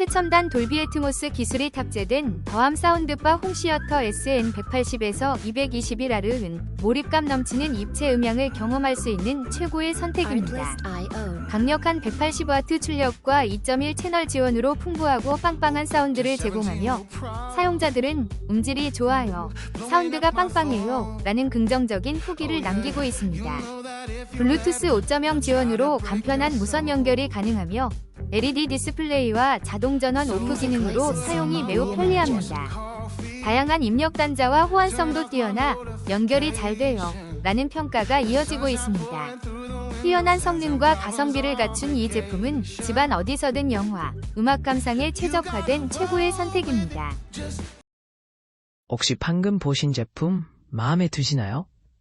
최첨단 돌비 애트모스 기술이 탑재된 더함 사운드바 홈시어터 SN180에서 221R은 몰입감 넘치는 입체 음향을 경험할 수 있는 최고의 선택입니다. 강력한 180W 출력과 2.1 채널 지원으로 풍부하고 빵빵한 사운드를 제공하며 사용자들은 음질이 좋아요, 사운드가 빵빵해요 라는 긍정적인 후기를 남기고 있습니다. 블루투스 5.0 지원으로 간편한 무선 연결이 가능하며 LED 디스플레이와 자동 전원 오프 기능으로 사용이 매우 편리합니다. 다양한 입력 단자와 호환성도 뛰어나 연결이 잘 돼요 라는 평가가 이어지고 있습니다. 뛰어난 성능과 가성비를 갖춘 이 제품은 집안 어디서든 영화, 음악 감상에 최적화된 최고의 선택입니다. 혹시 방금 보신 제품 마음에 드시나요?